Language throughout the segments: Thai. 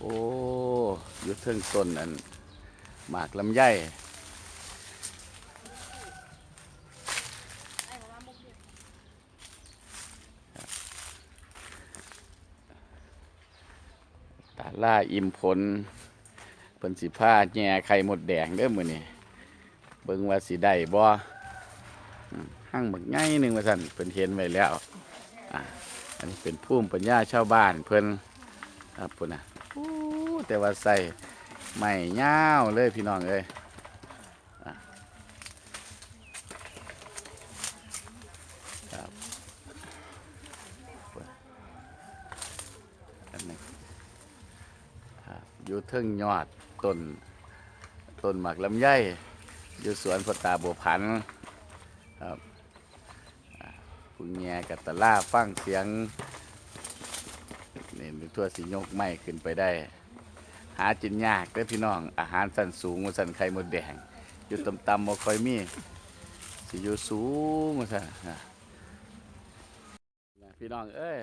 โอ้อยู่เทิงต้นอันหมากลำไยตาล่าอิ่มผลเพิ่นสิผ้าแง่ไข่หมดแดงเด้อมือนี้เบิ่งว่าสิได้บ่อืมหั่งบักใหญ่หนึ่งว่าซั่นเพิ่นเห็นไว้แล้วอะอันนี้เป็นภูมิปัญญาชาวบ้านเพิ่นครับพุ่นน่ะ แต่ว่าใส่ไม้ยาวเลยพี่น้องเอ้ยอะครับอันนี้ครับอยู่เทิงยอดต้นต้นหมากลำไยอยู่สวนพตาบัวพันธุ์ครับอ่าคุณแง่กับตะล่าฟังเสียงนี่ทั่วสิยกไม้ขึ้นไปได้ หาจินยากเด้อพี่น้อง อาหารสันสูงว่าสันไข่มดแดง อยู่ต่ำๆบ่ค่อยมีสิอยู่สูงว่าซั่นนะพี่น้องเอ้ย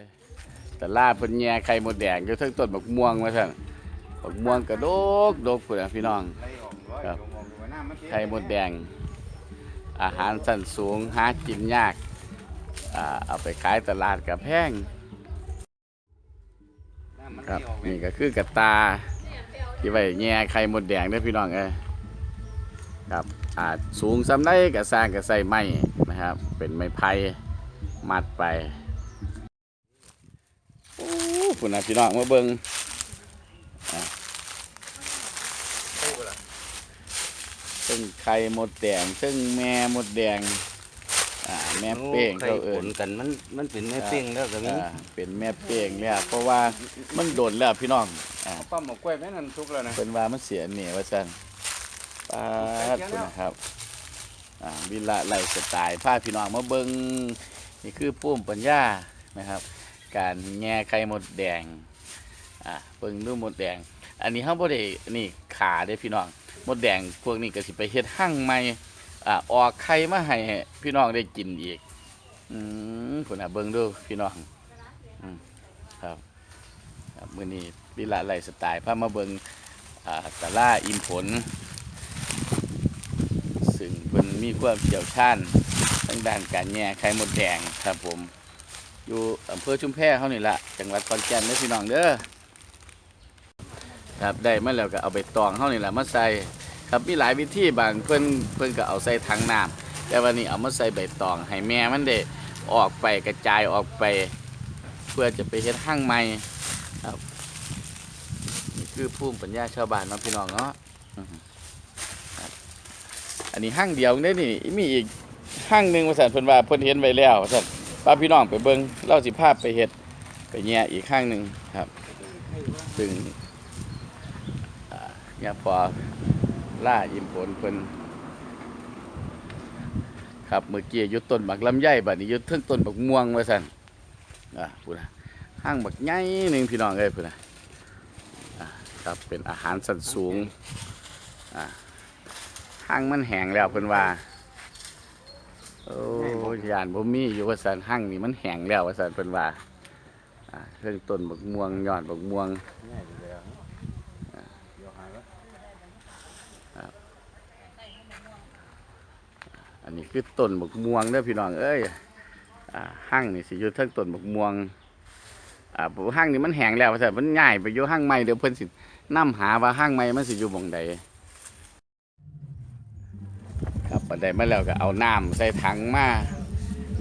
ตะล่าเพิ่นแย่ไข่มดแดงอยู่เทั้งต้นบักม่วงว่าซั่นบักม่วงกระดกดกพุ่นน่ะพี่น้อง ครับ ไข่มดแดง อาหารสั้นสูงหากินยากอ่าเอาไปขายตลาดกับแพงครับนี่ก็คือกระตา ที่ไว้แง่ไข่มดแดงเด้อพี่น้องเอ้ยครับอาจสูงสำได้ก็สร้างก็ใส่ไม้นะครับ เป็นไม้ไผ่มัดไปโอ้พุ่นนะพี่น้องมาเบิ่งซึ่งไข่มดแดงซึ่งแม่มดแดง อ่าแม่เป้งเขาเอิผญลกันมันมันเป็นแม่เป้งแล้วก็มีอ่าเป็นแม่เป้งแล้วเพราะว่ามันโดนแล้วพี่น้องอ่าปั๊มหมกกล้วยแม่นั่นทุกแล้วนะเป็นว่ามันเสียเหนียวว่าซั่นปาดพุ่นนะครับอ่าวิละไลฟ์สไตล์พาพี่น้องมาเบิ่งนี่คือพุ่มปัญญานะครับ การแง่ไข่มดแดงอ่าเบิ่งดูมดแดง อันนี้เฮาบ่ได้นี่ขาเด้พี่น้องมดแดงพวกนี้ก็สิไปเฮ็ดหั่งใหม่ อ่าออกไข่มาให้พี่น้องได้กินอีก อืมพุ่นน่ะเบิ่งดูพี่น้องอืมครับครับมื้อนี้วิละไลสไตล์พามาเบิ่งอ่าตะล่าอิมผล ซึ่งเพิ่นมีความเชี่ยวชาญทางด้านการแย่ไข่มดแดงครับผม อยู่อำเภอชุมแพเฮานี่ละจังหวัดขอนแก่นเด้อพี่น้องเด้อครับได้มาแล้วก็เอาใบตองเฮานี่ละมาใส่ ครับมีหลายวิธีบางเพิ่นเพิ่นก็เอาใส่ถังน้ำแต่วันนี้เอามาใส่ใบตองให้แม่มันได้ออกไปกระจายออกไป เพื่อจะไปเฮ็ดห้างใหม่ครับนี่คือภูมิปัญญาชาวบ้านเนาะพี่น้องเนาะอันนี้ห้างเดียวได้นี่มีอีกห้างหนึ่งว่าซั่นเพิ่นว่าเพิ่นเห็นไว้แล้วว่าซั่นพาพี่น้องไปเบิงเล่าสิภาพไปเห็ดไปแง่อีกข้างหนึ่งครับซึ่งอ่าเนี่ยพอ ล่ายิมผลเพิ่นครับเมื่อกี้ยุดต้นบักลำไยบัดนี้ยุดเทิงต้นบักม่วงว่าสั่นอ่าพูดนะห้างบักใหญ่หนึ่งพี่น้องเอ้ยพูดนะอ่าครับเป็นอาหารสันสูงอ่าห้างมันแห้งแล้วเพิ่นว่าโอ้ยานบ่มีอยู่ว่าสันหั่งนี่มันแห้งแล้วว่าสันเพิ่นว่าอ่าเรื่องต้นบักม่วงยอดบักม่วง ง่ายดีเลยเดี๋ยวหายแล้ว อันนี้คือต้นบกม่วงเด้อพี่น้องเอ้ยอ่างนี่สิอยู่ทั้งต้นบกม่วงอ่างนี่มันแห้งแล้วว่มันง่ายไปอยู่หั่งใหม่เดี๋ยวเพิ่นสินํหาว่าหั่งใหม่มันสิอยู่หม่องใดครับบัดใดมาแล้วก็เอาน้ำใส่ถังมา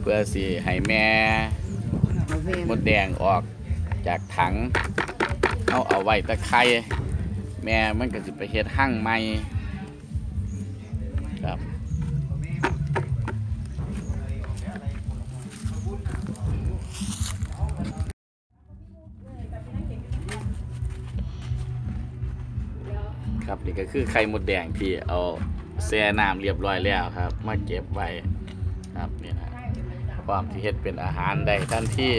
เพื่อสิให้แม่มดแดงออกจากถังเอาเอาไว้ตะไคร่แม่มันก็จะไปเฮ็ดหั่งใหม่ ครับนี่ก็คือไข่มดแดงที่เอาแช่น้ำเรียบร้อยแล้วครับ มาเก็บไว้ครับนี่นะความที่เฮ็ดเป็นอาหารได้ทันที่